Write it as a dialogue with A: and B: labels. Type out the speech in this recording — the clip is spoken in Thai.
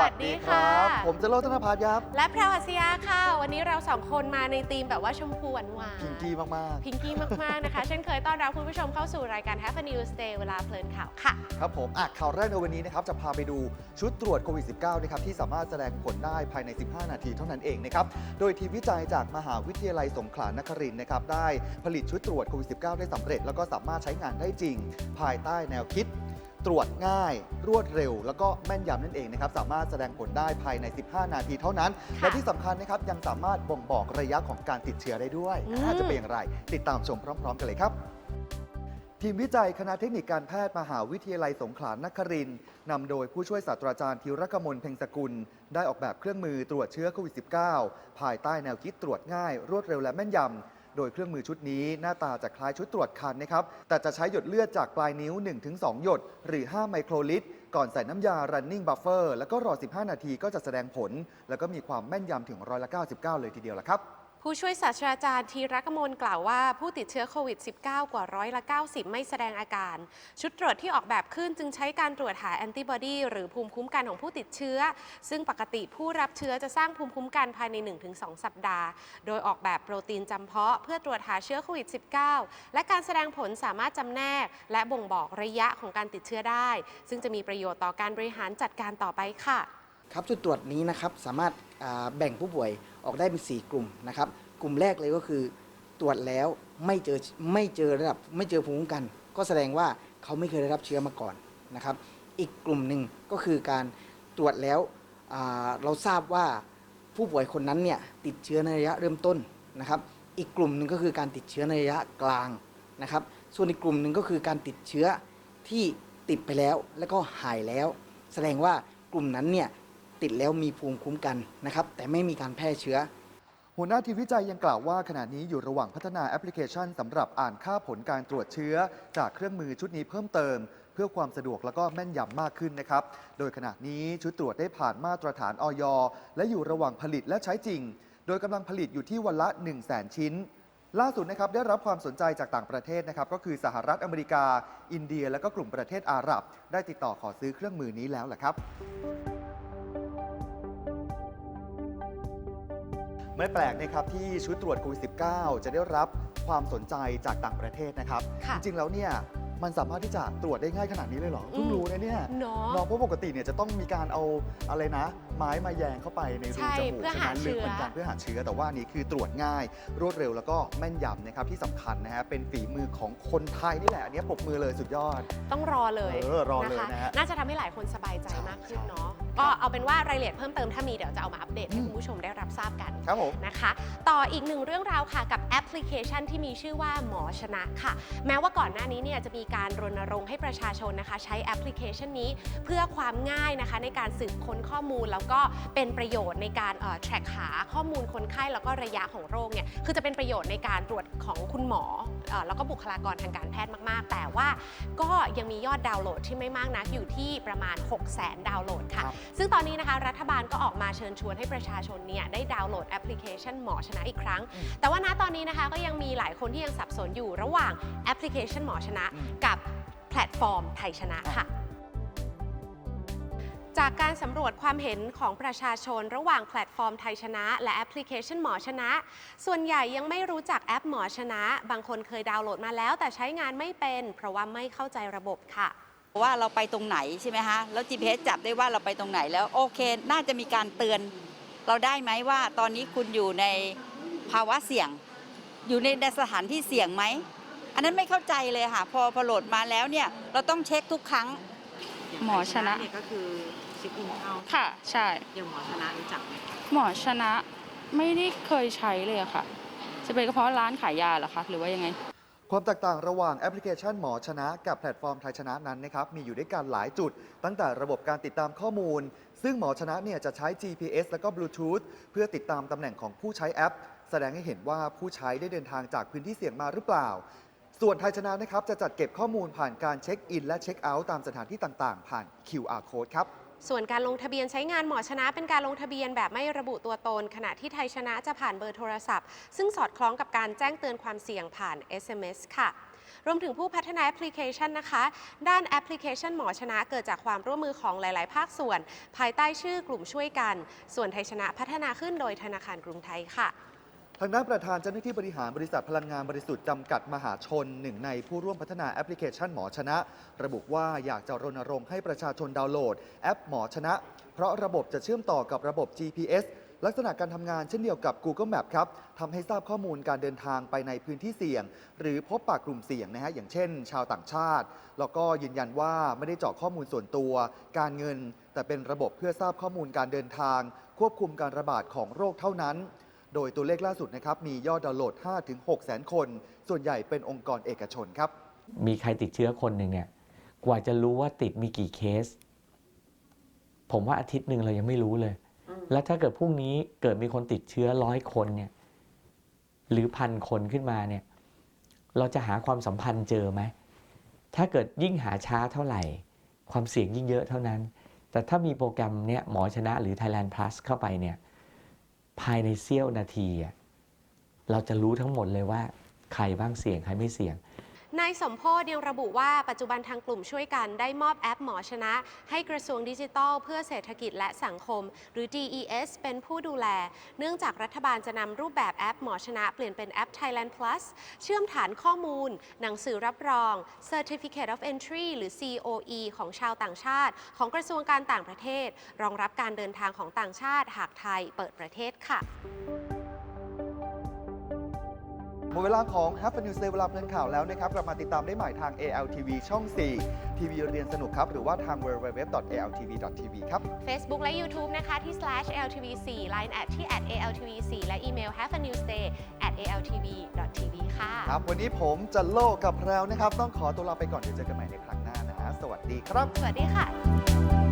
A: วัสดีค่ะ
B: ผมจะโลธนพัฒน์ครับ
A: และแพรวอัศยาค่ะ วันนี้เราสองคนมาในธีมแบบว่าชมพูหวานหวาน
B: พิงกี้มาก
A: พิงกี้มาก ๆ นะคะ เช่นเคยต้อนรับคุณผู้ชมเข้าสู่รายการ Have a News Day เวลาเพลินข่าวค่ะ
B: ๆครับผมอะข่าวแรกในวันนี้นะครับ จะพาไปดูชุดตรวจโควิด -19 นะครับที่สามารถแสดงผลได้ภายใน 15 นาทีเท่านั้นเองนะครับ โดยทีมวิจัยจากมหาวิทยาลัยสงขลานครินทร์นะครับได้ผลิตชุดตรวจโควิด -19 ได้สำเร็จ แล้วก็สามารถใช้งานได้จริง ภายใต้แนวคิด ตรวจง่าย รวดเร็ว แล้วก็แม่นยำนั่นเองนะครับ สามารถแสดงผลได้ภายใน 15 นาทีเท่านั้น
A: ค่ะ
B: และที่สำคัญนะครับยังสามารถบ่งบอกระยะของการติดเชื้อได้ด้วย
A: อืม
B: อ่าจะเป็นอย่างไร ติดตามชมพร้อม ๆ กันเลยครับ ทีมวิจัยคณะเทคนิคการแพทย์มหาวิทยาลัยสงขลานครินทร์นำโดยผู้ช่วยศาสตราจารย์ธีรกมลเพ็งสกุล ได้ออกแบบเครื่องมือตรวจเชื้อโควิด -19 ภายใต้แนวคิดตรวจง่าย รวดเร็วและแม่นยำ โดยเครื่องมือชุดนี้หน้าตาจะคล้ายชุดตรวจคันนะครับ แต่จะใช้หยดเลือดจากปลายนิ้ว 1-2 หยด หรือ 5 ไมโครลิตร ก่อนใส่น้ำยา running buffer แล้วก็รอ 15 นาทีก็จะแสดงผล แล้วก็มีความแม่นยำถึงร้อยละ99 เลยทีเดียวละครับ
A: ผู้ช่วยศาสตราจารย์ธีรกมลกล่าวว่าผู้ติดเชื้อโควิด -19 กว่าร้อยละ 90 ไม่แสดงอาการ ชุดตรวจที่ออกแบบขึ้นจึงใช้การตรวจหาแอนติบอดีหรือภูมิคุ้มกันของผู้ติดเชื้อ ซึ่งปกติผู้รับเชื้อจะสร้างภูมิคุ้มกันภายใน 1-2 สัปดาห์ โดยออกแบบโปรตีนจำเพาะ เพื่อตรวจหาเชื้อโควิด -19 และการแสดงผลสามารถจำแนก และบ่งบอกระยะของการติดเชื้อได้ ซึ่งจะมีประโยชน์ต่อการบริหารจัดการต่อไปค่ะ
C: ครับจุดตรวจนี้นะครับสามารถแบ่งผู้ป่วย ออกได้เป็น 4 กลุ่มนะครับ กลุ่มแรกเลยก็คือตรวจแล้วไม่เจอไม่เจอระดับไม่เจอภูมิคุ้มกัน ก็แสดงว่าเขาไม่เคยได้รับเชื้อมาก่อนนะครับ อีกกลุ่มหนึ่งก็คือการตรวจแล้วเราทราบว่าผู้ป่วยคนนั้นเนี่ยติดเชื้อในระยะเริ่มต้นนะครับ อีกกลุ่มหนึ่งก็คือการติดเชื้อในระยะกลางนะครับ ส่วนอีกกลุ่มหนึ่งก็คือการติดเชื้อที่ติดไปแล้วแล้วก็หายแล้ว แสดงว่ากลุ่มนั้นเนี่ย ติดแล้วมีภูมิคุ้มกันนะครับแต่ไม่มีการแพร่เชื้อ
B: หัวหน้าทีมวิจัยยังกล่าวว่าขณะนี้อยู่ระหว่างพัฒนาแอปพลิเคชันสำหรับอ่านค่าผลการตรวจเชื้อ จากเครื่องมือชุดนี้เพิ่มเติม เพื่อความสะดวกและก็แม่นยำมากขึ้นนะครับ โดยขณะนี้ชุดตรวจได้ผ่านมาตรฐานออยและอยู่ระหว่างผลิตและใช้จริง โดยกำลังผลิตอยู่ที่วันละ 1 0 0 0 0แสนชิ้นล่าสุดนะครับได้รับความสนใจจากต่างประเทศนะครับก็คือสหรัฐอเมริกา อินเดีย และก็กลุ่มประเทศอาหรับ ได้ติดต่อขอซื้อเครื่องมือนี้แล้วแหละครับ ไม่แปลกนะครับที่ชุดตรวจโควิด -19 จะได้รับความสนใจจากต่างประเทศนะครับ
A: ค่ะ
B: จริง ๆ แล้วเนี่ยมันสามารถที่จะตรวจได้ง่ายขนาดนี้เลยเหรอเพิ่ง
A: อืม
B: รู้นะเนี่ย
A: เนาะ
B: น้องเพราะปกติเนี่ยจะต้องมีการเอาอะไรนะ ไม้มาแยงเข้าไปในรู
A: ใช่
B: จมูก
A: เพื่อ
B: ใช่ไห
A: หาม
B: ลึก
A: เชื้อ
B: เหมือนกันเพื่อหาเชื้อ แต่ว่าอันนี้คือตรวจง่าย รวดเร็วแล้วก็แม่นยำนะครับที่สำคัญนะฮะเป็นฝีมือของคนไทยนี่แหละอันนี้ปรบมือเลยสุดยอด
A: ต้องรอเลย
B: เออรอเลยนะฮะ
A: น่าจะทำให้หลายคนสบายใจ
B: ใช่
A: มากขึ้น
B: ใช่
A: เนาะ ก็เอาเป็นว่ารายละเอียดเพิ่มเติมถ้ามีเดี๋ยวจะเอามาอัปเดตให้
B: อืม
A: คุณผู้ชมได้รับทราบกัน
B: ครับผม
A: นะคะ ต่ออีกหนึ่งเรื่องราวค่ะกับแอปพลิเคชันที่มีชื่อว่าหมอชนะค่ะ แม้ว่าก่อนหน้านี้เนี่ยจะมีการรณรงค์ให้ประชาชนนะคะ ใช้แอปพลิเคชันนี้เพื่อความง่ายนะคะ ในการสืบค้นข้อมูลแล้วก็เป็นประโยชน์ในการเอ่อ track หาข้อมูลคนไข้แล้วก็ระยะของโรคเนี่ยคือจะเป็นประโยชน์ในการตรวจของคุณหมอเอ่อแล้วก็บุคลากรทางการแพทย์มาก ๆ แต่ว่าก็ยังมียอดดาวน์โหลดที่ไม่มากนักอยู่ที่ประมาณ 6 0 0 0 0 0 ดาวน์โหลดค่ะ
B: ครับ
A: ซึ่งตอนนี้นะคะรัฐบาลก็ออกมาเชิญชวนให้ประชาชนเนี่ยได้ดาวน์โหลดแอปพลิเคชันหมอชนะอีกครั้ง
B: อืม
A: แต่ว่าณตอนนี้นะคะก็ยังมีหลายคนที่ยังสับสนอยู่ระหว่างแอปพลิเคชันหมอชนะ
B: อืม
A: กับแพลตฟอร์มไทยชนะค่ะจากการสำรวจความเห็นของประชาชนระหว่างแพลตฟอร์มไทยชนะ และแอปพลิเคชันหมอชนะ ส่วนใหญ่ยังไม่รู้จักแอปหมอชนะ บางคนเคยดาวน์โหลดมาแล้ว แต่ใช้งานไม่เป็น เพราะว่าไม่เข้าใจระบบค่ะ
D: ว่าเราไปตรงไหนใช่ไหมคะแล้ว GPS จับได้ว่าเราไปตรงไหนแล้วโอเค น่าจะมีการเตือนเราได้ไหมว่าตอนนี้คุณอยู่ในภาวะเสี่ยง อยู่ในสถานที่เสี่ยงไหม อันนั้นไม่เข้าใจเลยค่ะ พอพอโหลดมาแล้วเนี่ย เราต้องเช็คทุกครั้ง
E: หมอชนะ
F: เนี่ยก็คือเช็คอินเข้า
E: ค่ะ ใช่
F: อย่างหมอชนะรู้จักไหม
E: หมอชนะไม่ได้เคยใช้เลยอะค่ะ จะเป็นก็เพราะร้านขายยาเหรอคะ หรือว่ายังไง
B: ความแตกต่างระหว่างแอปพลิเคชันหมอชนะ กับแพลตฟอร์มไทยชนะนั้นนะครับมีอยู่ด้วยกันหลายจุด ตั้งแต่ระบบการติดตามข้อมูล ซึ่งหมอชนะเนี่ยจะใช้ GPS แล้วก็บลูทูธเพื่อติดตามตำแหน่งของผู้ใช้แอป แสดงให้เห็นว่าผู้ใช้ได้เดินทางจากพื้นที่เสี่ยงมาหรือเปล่า ส่วนไทยชนะนะครับจะจัดเก็บข้อมูลผ่านการเช็คอินและเช็คเอาท์ตามสถานที่ต่างๆ ผ่าน QR code ครับ
A: ส่วนการลงทะเบียนใช้งานหมอชนะเป็นการลงทะเบียนแบบไม่ระบุตัวตน ขณะที่ไทยชนะจะผ่านเบอร์โทรศัพท์ ซึ่งสอดคล้องกับการแจ้งเตือนความเสี่ยงผ่าน SMS ค่ะรวมถึงผู้พัฒนาแอปพลิเคชันนะคะ ด้านแอปพลิเคชันหมอชนะเกิดจากความร่วมมือของหลาย ๆ ภาคส่วน ภายใต้ชื่อกลุ่มช่วยกัน ส่วนไทยชนะพัฒนาขึ้นโดยธนาคารกรุงไทยค่ะ
B: ทางด้านประธานเจ้าหน้าที่บริหารบริษัทพลังงานบริสุทธิ์จำกัดมหาชนหนึ่งในผู้ร่วมพัฒนาแอปพลิเคชันหมอชนะ ระบุว่าอยากจะรณรงค์ให้ประชาชนดาวน์โหลดแอปหมอชนะ เพราะระบบจะเชื่อมต่อกับระบบ GPS ลักษณะการทำงานเช่นเดียวกับ Google Map ครับทำให้ทราบข้อมูลการเดินทางไปในพื้นที่เสี่ยง หรือพบปากกลุ่มเสี่ยงนะฮะอย่างเช่น ชาวต่างชาติ แล้วก็ยืนยันว่าไม่ได้เจาะข้อมูลส่วนตัว การเงิน แต่เป็นระบบเพื่อทราบข้อมูลการเดินทาง ควบคุมการระบาดของโรคเท่านั้น โดยตัวเลขล่าสุดนะครับมียอดดาวน์โหลด 5-6แสนคน ส่วนใหญ่เป็นองค์กรเอกชนครับ
G: มีใครติดเชื้อคนหนึ่งเนี่ย กว่าจะรู้ว่าติดมีกี่เคส ผมว่าอาทิตย์หนึ่งเรายังไม่รู้เลย แล้วถ้าเกิดพรุ่งนี้เกิดมีคนติดเชื้อร้อยคนเนี่ย หรือพันคนขึ้นมาเนี่ย เราจะหาความสัมพันธ์เจอไหม ถ้าเกิดยิ่งหาช้าเท่าไหร่ ความเสี่ยงยิ่งเยอะเท่านั้น แต่ถ้ามีโปรแกรมเนี่ยหมอชนะหรือ Thailand Plus เข้าไปเนี่ย ภายในเสี้ยวนาทีอะเราจะรู้ทั้งหมดเลยว่าใครบ้างเสี่ยงใครไม่เสี่ยง
A: นายสมโพธยังระบุว่าปัจจุบันทางกลุ่มช่วยกันได้มอบแอปหมอชนะ ให้กระทรวงดิจิทัล เพื่อเศรษฐกิจและสังคม หรือ DES เป็นผู้ดูแล เนื่องจากรัฐบาลจะนำรูปแบบแอปหมอชนะ เปลี่ยนเป็นแอป Thailand Plus เชื่อมฐานข้อมูล หนังสือรับรอง Certificate of Entry หรือ COE ของชาวต่างชาติ ของกระทรวงการต่างประเทศ รองรับการเดินทางของต่างชาติหากไทยเปิดประเทศค่ะ
B: หมดเวลาของ h a p p y News Day เวลาเพลินข่าวแล้วนะครับ กลับมาติดตามได้ใหม่ทาง ALTV ช่อง 4 ทีวีเรียนสนุกครับ หรือว่าทาง www.altv.tv ครับ
A: Facebook และ YouTube นะคะ ที่ slash /altv4 Line at ที่ at @altv4 และอีเมล have a news day at altv.tv ค่ะ
B: ครับ วันนี้ผมจะโลกกับแพรวนะครับ ต้องขอตัวลาไปก่อนเดี๋ยวเจอกันใหม่ในครั้งหน้านะฮะสวัสดีครับ
A: สวัสดีค่ะ